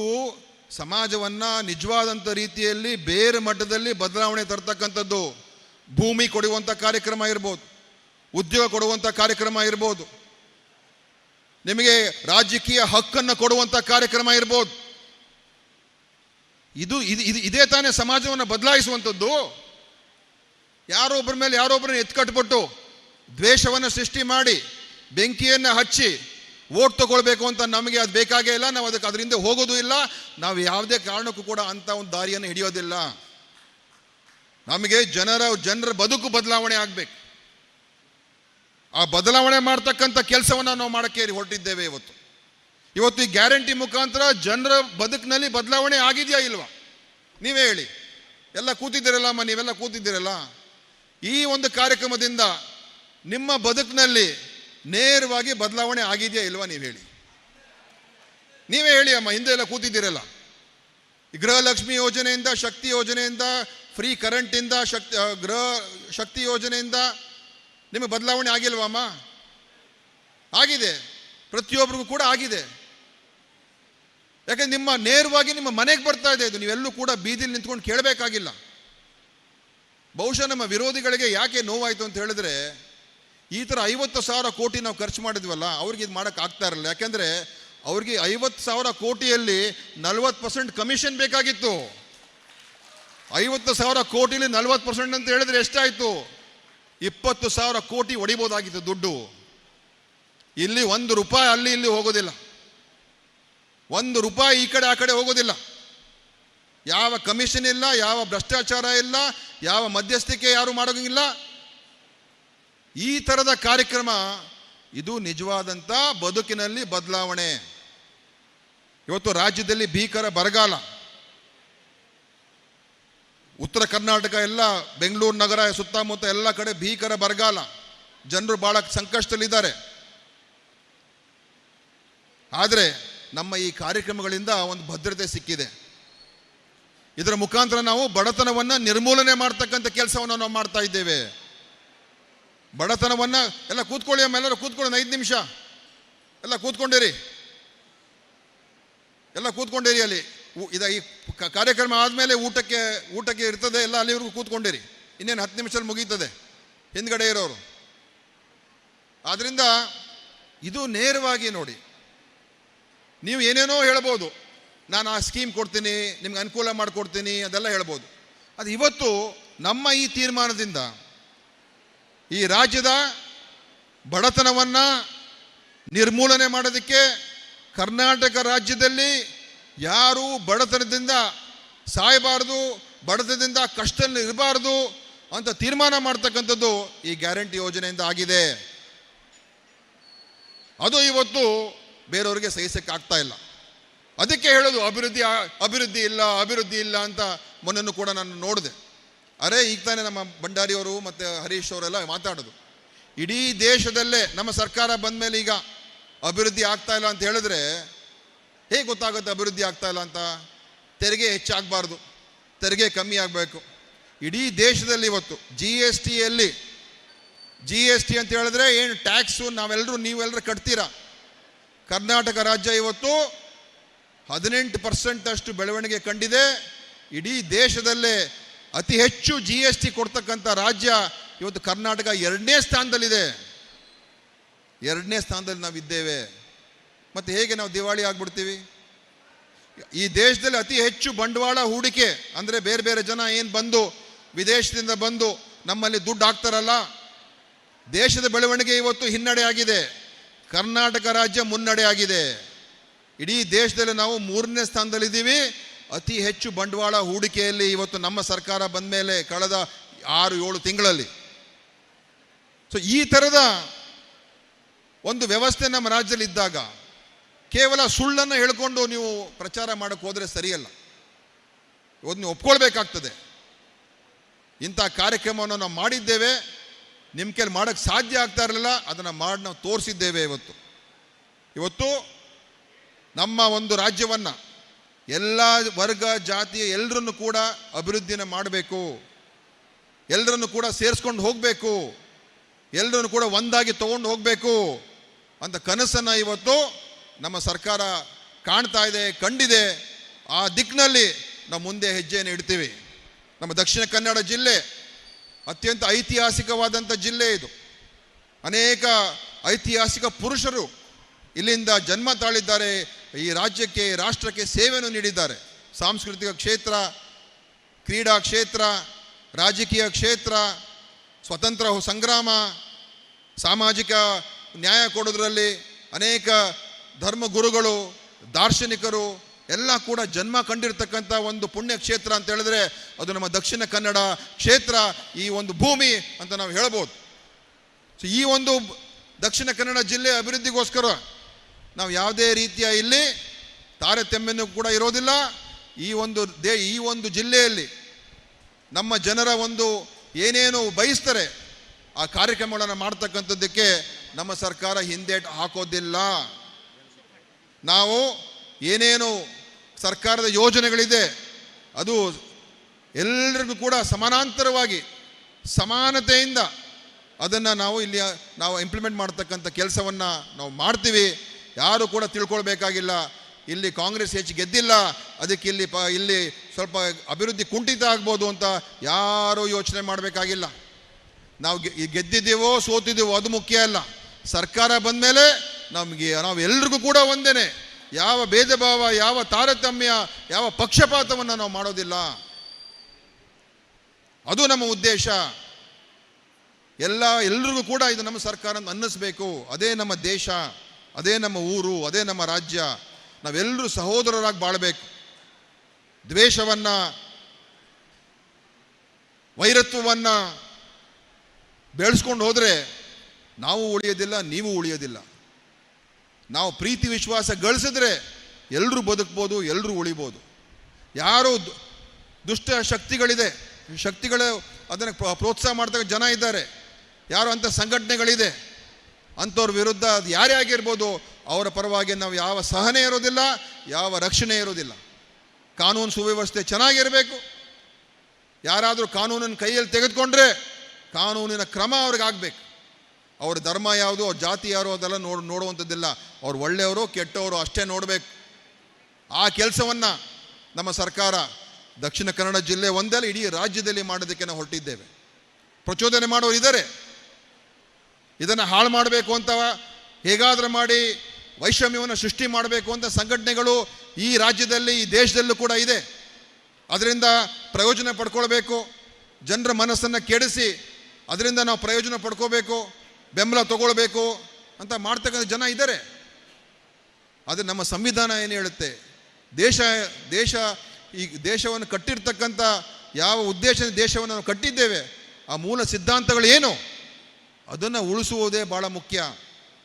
ಸಮಾಜವನ್ನ ನಿಜವಾದಂಥ ರೀತಿಯಲ್ಲಿ ಬೇರೆ ಮಟ್ಟದಲ್ಲಿ ಬದಲಾವಣೆ ತರ್ತಕ್ಕಂಥದ್ದು. ಭೂಮಿ ಕೊಡುವಂಥ ಕಾರ್ಯಕ್ರಮ ಇರ್ಬೋದು, ಉದ್ಯೋಗ ಕೊಡುವಂಥ ಕಾರ್ಯಕ್ರಮ ಇರ್ಬೋದು, ನಿಮಗೆ ರಾಜಕೀಯ ಹಕ್ಕನ್ನು ಕೊಡುವಂಥ ಕಾರ್ಯಕ್ರಮ ಇರ್ಬೋದು. ಇದು ಇದು, ಇದು- ತಾನೇ ಸಮಾಜವನ್ನು ಬದಲಾಯಿಸುವಂಥದ್ದು. ಯಾರೊಬ್ಬರ ಮೇಲೆ ಯಾರೊಬ್ಬರನ್ನ ಎತ್ಕಟ್ಬಿಟ್ಟು ದ್ವೇಷವನ್ನು ಸೃಷ್ಟಿ ಮಾಡಿ ಬೆಂಕಿಯನ್ನು ಹಚ್ಚಿ ಓಟ್ ತಗೊಳ್ಬೇಕು ಅಂತ ನಮಗೆ ಅದು ಬೇಕಾಗೇ ಇಲ್ಲ, ನಾವು ಅದಕ್ಕೆ ಅದರಿಂದ ಹೋಗೋದು ಇಲ್ಲ. ನಾವು ಯಾವುದೇ ಕಾರಣಕ್ಕೂ ಕೂಡ ಅಂಥ ಒಂದು ದಾರಿಯನ್ನು ಹಿಡಿಯೋದಿಲ್ಲ. ನಮಗೆ ಜನರ ಜನರ ಬದುಕು ಬದಲಾವಣೆ ಆಗಬೇಕು. ಆ ಬದಲಾವಣೆ ಮಾಡ್ತಕ್ಕಂಥ ಕೆಲಸವನ್ನು ನಾವು ಮಾಡೋಕ್ಕೆ ಹೊರಟಿದ್ದೇವೆ ಇವತ್ತು. ಇವತ್ತು ಈ ಗ್ಯಾರಂಟಿ ಮುಖಾಂತರ ಜನರ ಬದುಕಿನಲ್ಲಿ ಬದಲಾವಣೆ ಆಗಿದೆಯಾ ಇಲ್ವಾ? ನೀವೇ ಹೇಳಿ. ಎಲ್ಲ ಕೂತಿದ್ದೀರಲ್ಲಮ್ಮ, ನೀವೆಲ್ಲ ಕೂತಿದ್ದೀರಲ್ಲ? ಈ ಒಂದು ಕಾರ್ಯಕ್ರಮದಿಂದ ನಿಮ್ಮ ಬದುಕಿನಲ್ಲಿ ನೇರವಾಗಿ ಬದಲಾವಣೆ ಆಗಿದೆಯಾ ಇಲ್ವಾ ನೀವು ಹೇಳಿ? ನೀವೇ ಹೇಳಿ ಅಮ್ಮ, ಹಿಂದೆ ಎಲ್ಲ ಕೂತಿದ್ದೀರಲ್ಲ. ಗೃಹಲಕ್ಷ್ಮಿ ಯೋಜನೆಯಿಂದ, ಶಕ್ತಿ ಯೋಜನೆಯಿಂದ ಫ್ರೀ ಕರೆಂಟಿಂದ ಶಕ್ತಿ ಗೃಹ ಶಕ್ತಿ ಯೋಜನೆಯಿಂದ ನಿಮಗೆ ಬದಲಾವಣೆ ಆಗಿಲ್ವಮ್ಮ ಆಗಿದೆ. ಪ್ರತಿಯೊಬ್ಬರಿಗೂ ಕೂಡ ಆಗಿದೆ. ಯಾಕಂದ್ರೆ ನಿಮ್ಮ ನೇರವಾಗಿ ನಿಮ್ಮ ಮನೆಗೆ ಬರ್ತಾ ಇದೆ ಇದು. ನೀವೆಲ್ಲೂ ಕೂಡ ಬೀದಿಲಿ ನಿಂತ್ಕೊಂಡು ಕೇಳಬೇಕಾಗಿಲ್ಲ. ಬಹುಶಃ ನಮ್ಮ ವಿರೋಧಿಗಳಿಗೆ ಯಾಕೆ ನೋವಾಯಿತು ಅಂತ ಹೇಳಿದ್ರೆ ಈ ಥರ ಐವತ್ತು ಸಾವಿರ ಕೋಟಿ ನಾವು ಖರ್ಚು ಮಾಡಿದ್ವಲ್ಲ, ಅವ್ರಿಗೆ ಇದು ಮಾಡೋಕೆ ಆಗ್ತಾ ಇರಲಿಲ್ಲ. ಯಾಕೆಂದರೆ ಅವ್ರಿಗೆ ಐವತ್ತು ಸಾವಿರ ಕೋಟಿಯಲ್ಲಿ ನಲ್ವತ್ತು ಪರ್ಸೆಂಟ್ ಕಮಿಷನ್ ಬೇಕಾಗಿತ್ತು. ಐವತ್ತು ಸಾವಿರ ಕೋಟಿಲಿ ನಲ್ವತ್ತು ಪರ್ಸೆಂಟ್ ಅಂತ ಹೇಳಿದ್ರೆ ಎಷ್ಟಾಯಿತು? ಇಪ್ಪತ್ತು ಸಾವಿರ ಕೋಟಿ ಹೊಡಿಬೋದಾಗಿತ್ತು ದುಡ್ಡು. ಇಲ್ಲಿ ಒಂದು ರೂಪಾಯಿ ಅಲ್ಲಿ ಇಲ್ಲಿ ಹೋಗೋದಿಲ್ಲ. ಒಂದು ರೂಪಾಯಿ ಈ ಕಡೆ ಆ ಕಡೆ ಹೋಗೋದಿಲ್ಲ. ಯಾವ ಕಮಿಷನ್ ಇಲ್ಲ, ಯಾವ ಭ್ರಷ್ಟಾಚಾರ ಇಲ್ಲ, ಯಾವ ಮಧ್ಯಸ್ಥಿಕೆ ಯಾರು ಮಾಡೋಂಗಿಲ್ಲ. ಈ ಥರದ ಕಾರ್ಯಕ್ರಮ ಇದು ನಿಜವಾದಂಥ ಬದುಕಿನಲ್ಲಿ ಬದಲಾವಣೆ. ಇವತ್ತು ರಾಜ್ಯದಲ್ಲಿ ಭೀಕರ ಬರಗಾಲ. ಉತ್ತರ ಕರ್ನಾಟಕ ಎಲ್ಲ, ಬೆಂಗಳೂರು ನಗರ ಸುತ್ತಮುತ್ತ ಎಲ್ಲ ಕಡೆ ಭೀಕರ ಬರಗಾಲ. ಜನರು ಭಾಳ ಸಂಕಷ್ಟದಲ್ಲಿದ್ದಾರೆ. ಆದರೆ ನಮ್ಮ ಈ ಕಾರ್ಯಕ್ರಮಗಳಿಂದ ಒಂದು ಭದ್ರತೆ ಸಿಕ್ಕಿದೆ. ಇದರ ಮುಖಾಂತರ ನಾವು ಬಡತನವನ್ನು ನಿರ್ಮೂಲನೆ ಮಾಡ್ತಕ್ಕಂಥ ಕೆಲಸವನ್ನು ನಾವು ಮಾಡ್ತಾ ಇದ್ದೇವೆ. ಬಡತನವನ್ನು ಎಲ್ಲ ಕೂತ್ಕೊಳ್ಳಿ ಅಮ್ಮ, ಎಲ್ಲರೂ ಕೂತ್ಕೊಳ್ಳಿ ಐದು ನಿಮಿಷ. ಎಲ್ಲ ಕೂತ್ಕೊಂಡಿರಿ. ಎಲ್ಲ ಕೂತ್ಕೊಂಡಿರಿ ಅಲ್ಲಿ. ಇದ ಈ ಕಾರ್ಯಕ್ರಮ ಆದಮೇಲೆ ಊಟಕ್ಕೆ ಊಟಕ್ಕೆ ಇರ್ತದೆ, ಎಲ್ಲ ಅಲ್ಲಿವರೆಗೂ ಕೂತ್ಕೊಂಡಿರಿ. ಇನ್ನೇನು ಹತ್ತು ನಿಮಿಷದಲ್ಲಿ ಮುಗೀತದೆ. ಹಿಂದ್ಗಡೆ ಇರೋರು. ಆದ್ದರಿಂದ ಇದು ನೇರವಾಗಿ ನೋಡಿ. ನೀವು ಏನೇನೋ ಹೇಳ್ಬೋದು. ನಾನು ಆ ಸ್ಕೀಮ್ ಕೊಡ್ತೀನಿ, ನಿಮ್ಗೆ ಅನುಕೂಲ ಮಾಡಿಕೊಡ್ತೀನಿ, ಅದೆಲ್ಲ ಹೇಳ್ಬೋದು. ಅದು ಇವತ್ತು ನಮ್ಮ ಈ ತೀರ್ಮಾನದಿಂದ ಈ ರಾಜ್ಯದ ಬಡತನವನ್ನು ನಿರ್ಮೂಲನೆ ಮಾಡೋದಕ್ಕೆ ಕರ್ನಾಟಕ ರಾಜ್ಯದಲ್ಲಿ ಯಾರೂ ಬಡತನದಿಂದ ಸಾಯಬಾರದು, ಬಡತನದಿಂದ ಕಷ್ಟ ಇರಬಾರ್ದು ಅಂತ ತೀರ್ಮಾನ ಮಾಡ್ತಕ್ಕಂಥದ್ದು ಈ ಗ್ಯಾರಂಟಿ ಯೋಜನೆಯಿಂದ ಆಗಿದೆ. ಅದು ಇವತ್ತು ಬೇರೆಯವರಿಗೆ ಸಹಿಸಕ್ಕೆ ಆಗ್ತಾ ಇಲ್ಲ. ಅದಕ್ಕೆ ಹೇಳೋದು ಅಭಿವೃದ್ಧಿ ಅಭಿವೃದ್ಧಿ ಇಲ್ಲ ಅಭಿವೃದ್ಧಿ ಇಲ್ಲ ಅಂತ ಮೊನ್ನೆನೂ ಕೂಡ ನಾನು ನೋಡಿದೆ. ಅರೆ, ಈಗ ತಾನೇ ನಮ್ಮ ಭಂಡಾರಿಯವರು ಮತ್ತು ಹರೀಶ್ ಅವರೆಲ್ಲ ಮಾತಾಡೋದು. ಇಡೀ ದೇಶದಲ್ಲೇ ನಮ್ಮ ಸರ್ಕಾರ ಬಂದ ಮೇಲೆ ಈಗ ಅಭಿವೃದ್ಧಿ ಆಗ್ತಾ ಇಲ್ಲ ಅಂತ ಹೇಳಿದ್ರೆ ಹೇಗೆ ಗೊತ್ತಾಗುತ್ತೆ ಅಭಿವೃದ್ಧಿ ಆಗ್ತಾ ಇಲ್ಲ ಅಂತ? ತೆರಿಗೆ ಹೆಚ್ಚಾಗಬಾರ್ದು, ತೆರಿಗೆ ಕಮ್ಮಿ ಆಗಬೇಕು. ಇಡೀ ದೇಶದಲ್ಲಿ ಇವತ್ತು ಜಿ ಎಸ್ ಟಿಯಲ್ಲಿ ಜಿ ಎಸ್ ಟಿ ಅಂತ ಹೇಳಿದ್ರೆ ಏನು ಟ್ಯಾಕ್ಸು ನಾವೆಲ್ಲರೂ ನೀವೆಲ್ಲರೂ ಕಟ್ತೀರಾ? ಕರ್ನಾಟಕ ರಾಜ್ಯ ಇವತ್ತು ಹದಿನೆಂಟು ಪರ್ಸೆಂಟ್ ಅಷ್ಟು ಬೆಳವಣಿಗೆ ಕಂಡಿದೆ. ಇಡೀ ದೇಶದಲ್ಲೇ ಅತಿ ಹೆಚ್ಚು ಜಿ ಎಸ್ ಟಿ ಕೊಡ್ತಕ್ಕಂಥ ರಾಜ್ಯ ಇವತ್ತು ಕರ್ನಾಟಕ ಎರಡನೇ ಸ್ಥಾನದಲ್ಲಿದೆ. ಎರಡನೇ ಸ್ಥಾನದಲ್ಲಿ ನಾವು ಇದ್ದೇವೆ ಮತ್ತು ಹೇಗೆ ನಾವು ದಿವಾಳಿ ಆಗ್ಬಿಡ್ತೀವಿ? ಈ ದೇಶದಲ್ಲಿ ಅತಿ ಹೆಚ್ಚು ಬಂಡವಾಳ ಹೂಡಿಕೆ ಅಂದರೆ ಬೇರೆ ಬೇರೆ ಜನ ಏನು ಬಂದು ವಿದೇಶದಿಂದ ಬಂದು ನಮ್ಮಲ್ಲಿ ದುಡ್ಡು ಹಾಕ್ತಾರಲ್ಲ, ದೇಶದ ಬೆಳವಣಿಗೆ ಇವತ್ತು ಹಿನ್ನಡೆ ಆಗಿದೆ. ಕರ್ನಾಟಕ ರಾಜ್ಯ ಮುನ್ನಡೆ ಆಗಿದೆ. ಇಡೀ ದೇಶದಲ್ಲಿ ನಾವು ಮೂರನೇ ಸ್ಥಾನದಲ್ಲಿದ್ದೀವಿ. ಅತಿ ಹೆಚ್ಚು ಬಂಡವಾಳ ಹೂಡಿಕೆಯಲ್ಲಿ ಇವತ್ತು ನಮ್ಮ ಸರ್ಕಾರ ಬಂದ ಮೇಲೆ ಕಳೆದ ಆರು, ಏಳು ತಿಂಗಳಲ್ಲಿ. ಸೊ ಈ ಥರದ ಒಂದು ವ್ಯವಸ್ಥೆ ನಮ್ಮ ರಾಜ್ಯದಲ್ಲಿ ಇದ್ದಾಗ ಕೇವಲ ಸುಳ್ಳನ್ನು ಹೇಳ್ಕೊಂಡು ನೀವು ಪ್ರಚಾರ ಮಾಡೋಕ್ಕೆ ಹೋದರೆ ಸರಿಯಲ್ಲ. ಇವತ್ತು ನೀವು ಒಪ್ಕೊಳ್ಬೇಕಾಗ್ತದೆ. ಇಂಥ ಕಾರ್ಯಕ್ರಮವನ್ನು ನಾವು ಮಾಡಿದ್ದೇವೆ. ನಿಮ್ಮ ಕೈಲಿ ಮಾಡೋಕ್ಕೆ ಸಾಧ್ಯ ಆಗ್ತಾ ಇರಲಿಲ್ಲ. ಅದನ್ನು ಮಾಡಿ ನಾವು ತೋರಿಸಿದ್ದೇವೆ ಇವತ್ತು. ಇವತ್ತು ನಮ್ಮ ಒಂದು ರಾಜ್ಯವನ್ನು ಎಲ್ಲ ವರ್ಗ, ಜಾತಿಯ ಎಲ್ಲರನ್ನು ಕೂಡ ಅಭಿವೃದ್ಧಿನ ಮಾಡಬೇಕು. ಎಲ್ಲರನ್ನು ಕೂಡ ಸೇರಿಸ್ಕೊಂಡು ಹೋಗಬೇಕು. ಎಲ್ಲರನ್ನು ಕೂಡ ಒಂದಾಗಿ ತೊಗೊಂಡು ಹೋಗಬೇಕು ಅಂತ ಕನಸನ್ನು ಇವತ್ತು ನಮ್ಮ ಸರ್ಕಾರ ಕಾಣ್ತಾ ಇದೆ, ಕಂಡಿದೆ. ಆ ದಿಕ್ಕಿನಲ್ಲಿ ನಾವು ಮುಂದೆ ಹೆಜ್ಜೆಯನ್ನು ಇಡ್ತೀವಿ. ನಮ್ಮ ದಕ್ಷಿಣ ಕನ್ನಡ ಜಿಲ್ಲೆ ಅತ್ಯಂತ ಐತಿಹಾಸಿಕವಾದಂಥ ಜಿಲ್ಲೆ ಇದು. ಅನೇಕ ಐತಿಹಾಸಿಕ ಪುರುಷರು ಇಲ್ಲಿಂದ ಜನ್ಮ ತಾಳಿದ್ದಾರೆ. ಈ ರಾಜ್ಯಕ್ಕೆ, ರಾಷ್ಟ್ರಕ್ಕೆ ಸೇವೆಯನ್ನು ನೀಡಿದ್ದಾರೆ. ಸಾಂಸ್ಕೃತಿಕ ಕ್ಷೇತ್ರ, ಕ್ರೀಡಾ ಕ್ಷೇತ್ರ, ರಾಜಕೀಯ ಕ್ಷೇತ್ರ, ಸ್ವತಂತ್ರ ಸಂಗ್ರಾಮ, ಸಾಮಾಜಿಕ ನ್ಯಾಯ ಕೊಡೋದ್ರಲ್ಲಿ ಅನೇಕ ಧರ್ಮಗುರುಗಳು ದಾರ್ಶನಿಕರು, ಎಲ್ಲ ಕೂಡ ಜನ್ಮ ಕಂಡಿರ್ತಕ್ಕಂಥ ಒಂದು ಪುಣ್ಯ ಕ್ಷೇತ್ರ ಅಂತ ಹೇಳಿದ್ರೆ ಅದು ನಮ್ಮ ದಕ್ಷಿಣ ಕನ್ನಡ ಕ್ಷೇತ್ರ, ಈ ಒಂದು ಭೂಮಿ ಅಂತ ನಾವು ಹೇಳ್ಬೋದು. ಸೊ ಈ ಒಂದು ದಕ್ಷಿಣ ಕನ್ನಡ ಜಿಲ್ಲೆ ಅಭಿವೃದ್ಧಿಗೋಸ್ಕರ ನಾವು ಯಾವುದೇ ರೀತಿಯ ಇಲ್ಲಿ ತಾರತಮ್ಯನೂ ಕೂಡ ಇರೋದಿಲ್ಲ. ಈ ಒಂದು ದೇ, ಈ ಒಂದು ಜಿಲ್ಲೆಯಲ್ಲಿ ನಮ್ಮ ಜನರ ಒಂದು ಏನೇನು ಬಯಸ್ತಾರೆ, ಆ ಕಾರ್ಯಕ್ರಮಗಳನ್ನು ಮಾಡ್ತಕ್ಕಂಥದ್ದಕ್ಕೆ ನಮ್ಮ ಸರ್ಕಾರ ಹಿಂದೇಟು ಹಾಕೋದಿಲ್ಲ. ನಾವು ಏನೇನು ಸರ್ಕಾರದ ಯೋಜನೆಗಳಿದೆ, ಅದು ಎಲ್ಲರಿಗೂ ಕೂಡ ಸಮಾನಾಂತರವಾಗಿ, ಸಮಾನತೆಯಿಂದ ಅದನ್ನು ನಾವು ಇಲ್ಲಿ, ನಾವು ಇಂಪ್ಲಿಮೆಂಟ್ ಮಾಡ್ತಕ್ಕಂಥ ಕೆಲಸವನ್ನು ನಾವು ಮಾಡ್ತೀವಿ. ಯಾರು ಕೂಡ ತಿಳ್ಕೊಳ್ಬೇಕಾಗಿಲ್ಲ. ಇಲ್ಲಿ ಕಾಂಗ್ರೆಸ್ ಹೆಚ್ಚು ಗೆದ್ದಿಲ್ಲ. ಅದಕ್ಕೆ ಇಲ್ಲಿ ಪ, ಇಲ್ಲಿ ಸ್ವಲ್ಪ ಅಭಿವೃದ್ಧಿ ಕುಂಠಿತ ಆಗ್ಬೋದು ಅಂತ ಯಾರೂ ಯೋಚನೆ ಮಾಡಬೇಕಾಗಿಲ್ಲ. ನಾವು ಗೆದ್ದಿದ್ದೀವೋ ಸೋತಿದ್ದೀವೋ ಅದು ಮುಖ್ಯ ಅಲ್ಲ. ಸರ್ಕಾರ ಬಂದ ಮೇಲೆ ನಮಗೆ, ನಾವು ಎಲ್ರಿಗೂ ಕೂಡ ಒಂದೇನೆ. ಯಾವ ಭೇದ ಭಾವ ಯಾವ ತಾರತಮ್ಯ, ಯಾವ ಪಕ್ಷಪಾತವನ್ನು ನಾವು ಮಾಡೋದಿಲ್ಲ. ಅದು ನಮ್ಮ ಉದ್ದೇಶ. ಎಲ್ಲ, ಎಲ್ರಿಗೂ ಕೂಡ ಇದು ನಮ್ಮ ಸರ್ಕಾರ ಅನ್ನಿಸ್ಬೇಕು. ಅದೇ ನಮ್ಮ ದೇಶ. ಅದೇ ನಮ್ಮ ಊರು, ಅದೇ ನಮ್ಮ ರಾಜ್ಯ, ನಾವೆಲ್ಲರೂ ಸಹೋದರರಾಗಿ ಬಾಳಬೇಕು. ದ್ವೇಷವನ್ನು, ವೈರತ್ವವನ್ನು ಬೆಳೆಸ್ಕೊಂಡು ಹೋದರೆ ನಾವು ಉಳಿಯೋದಿಲ್ಲ, ನೀವು ಉಳಿಯೋದಿಲ್ಲ. ನಾವು ಪ್ರೀತಿ, ವಿಶ್ವಾಸ ಗಳಿಸಿದ್ರೆ ಎಲ್ಲರೂ ಬದುಕ್ಬೋದು ಎಲ್ಲರೂ ಉಳಿಬೋದು. ಯಾರು ದುಷ್ಟ ಶಕ್ತಿಗಳಿದೆ, ಶಕ್ತಿಗಳು ಅದನ್ನು ಪ್ರೋ- ಪ್ರೋತ್ಸಾಹ ಮಾಡ್ತಕ್ಕ ಜನ ಇದ್ದಾರೆ. ಯಾರು ಅಂಥ ಸಂಘಟನೆಗಳಿದೆ. ಅಂಥವ್ರ ವಿರುದ್ಧ ಅದು ಯಾರೇ ಆಗಿರ್ಬೋದು ಅವರ ಪರವಾಗಿ ನಾವು ಯಾವ ಸಹನೆ ಇರೋದಿಲ್ಲ, ಯಾವ ರಕ್ಷಣೆ ಇರೋದಿಲ್ಲ. ಕಾನೂನು ಸುವ್ಯವಸ್ಥೆ ಚೆನ್ನಾಗಿರಬೇಕು. ಯಾರಾದರೂ ಕಾನೂನನ್ನು ಕೈಯಲ್ಲಿ ತೆಗೆದುಕೊಂಡ್ರೆ ಕಾನೂನಿನ ಕ್ರಮ ಅವ್ರಿಗೆ ಆಗಬೇಕು. ಅವ್ರ ಧರ್ಮ ಯಾವುದು, ಅವ್ರ ಜಾತಿ ಯಾರು ಅದೆಲ್ಲ ನೋಡ್, ನೋಡುವಂಥದ್ದಿಲ್ಲ. ಅವ್ರು ಒಳ್ಳೆಯವರು, ಕೆಟ್ಟವರು ಅಷ್ಟೇ ನೋಡಬೇಕು. ಆ ಕೆಲಸವನ್ನು ನಮ್ಮ ಸರ್ಕಾರ ದಕ್ಷಿಣ ಕನ್ನಡ ಜಿಲ್ಲೆ ಒಂದಲ್ಲಿ, ಇಡೀ ರಾಜ್ಯದಲ್ಲಿ ಮಾಡೋದಕ್ಕೆ ನಾವು ಹೊರಟಿದ್ದೇವೆ. ಪ್ರಚೋದನೆ ಮಾಡೋರು ಇದ್ದಾರೆ ಇದನ್ನು ಹಾಳು ಮಾಡಬೇಕು ಅಂತ ಹೇಗಾದರೂ ಮಾಡಿ ವೈಷಮ್ಯವನ್ನು ಸೃಷ್ಟಿ ಮಾಡಬೇಕು ಅಂತ ಸಂಘಟನೆಗಳು ಈ ರಾಜ್ಯದಲ್ಲಿ, ಈ ದೇಶದಲ್ಲೂ ಕೂಡ ಇದೆ. ಅದರಿಂದ ಪ್ರಯೋಜನ ಪಡ್ಕೊಳ್ಬೇಕು. ಜನರ ಮನಸ್ಸನ್ನು ಕೆಡಿಸಿ ಅದರಿಂದ ನಾವು ಪ್ರಯೋಜನ ಪಡ್ಕೋಬೇಕು, ಬೆಂಬಲ ತಗೊಳ್ಬೇಕು ಅಂತ ಮಾಡ್ತಕ್ಕಂಥ ಜನ ಇದ್ದಾರೆ. ಆದರೆ ನಮ್ಮ ಸಂವಿಧಾನ ಏನು ಹೇಳುತ್ತೆ? ದೇಶ ದೇಶ, ಈ ದೇಶವನ್ನು ಕಟ್ಟಿರ್ತಕ್ಕಂಥ ಯಾವ ಉದ್ದೇಶದ ದೇಶವನ್ನು ನಾವು ಕಟ್ಟಿದ್ದೇವೆ, ಆ ಮೂಲ ಸಿದ್ಧಾಂತಗಳು ಏನು ಅದನ್ನು ಉಳಿಸುವುದೇ ಭಾಳ ಮುಖ್ಯ.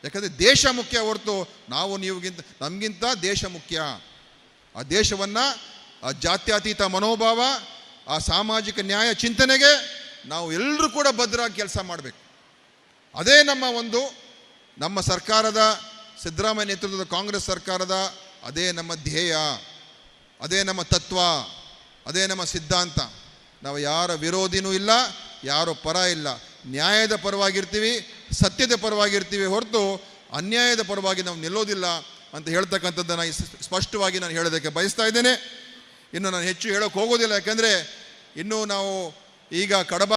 ಯಾಕಂದರೆ ದೇಶ ಮುಖ್ಯ ಹೊರತು ನಾವು ನೀವುಗಿಂತ, ನಮಗಿಂತ ದೇಶ ಮುಖ್ಯ. ಆ ದೇಶವನ್ನು, ಆ ಜಾತ್ಯತೀತ ಮನೋಭಾವ, ಆ ಸಾಮಾಜಿಕ ನ್ಯಾಯ ಚಿಂತನೆಗೆ ನಾವು ಎಲ್ಲರೂ ಕೂಡ ಭದ್ರಾಗಿ ಕೆಲಸ ಮಾಡಬೇಕು. ಅದೇ ನಮ್ಮ ಒಂದು, ನಮ್ಮ ಸರ್ಕಾರದ, ಸಿದ್ದರಾಮಯ್ಯ ನೇತೃತ್ವದ ಕಾಂಗ್ರೆಸ್ ಸರ್ಕಾರದ ಅದೇ ನಮ್ಮ ಧ್ಯೇಯ, ಅದೇ ನಮ್ಮ ತತ್ವ, ಅದೇ ನಮ್ಮ ಸಿದ್ಧಾಂತ. ನಾವು ಯಾರ ವಿರೋಧಿನೂ ಇಲ್ಲ, ಯಾರ ಪರ ಇಲ್ಲ. ನ್ಯಾಯದ ಪರವಾಗಿರ್ತೀವಿ, ಸತ್ಯದ ಪರವಾಗಿರ್ತೀವಿ ಹೊರತು ಅನ್ಯಾಯದ ಪರವಾಗಿ ನಾವು ನಿಲ್ಲೋದಿಲ್ಲ ಅಂತ ಹೇಳ್ತಕ್ಕಂಥದ್ದನ್ನು ಸ್ಪಷ್ಟವಾಗಿ ನಾನು ಹೇಳೋದಕ್ಕೆ ಬಯಸ್ತಾ ಇದ್ದೇನೆ. ಇನ್ನು ನಾನು ಹೆಚ್ಚು ಹೇಳೋಕೆ ಹೋಗೋದಿಲ್ಲ, ಯಾಕೆಂದರೆ ಇನ್ನೂ ನಾವು ಈಗ ಕಡಬ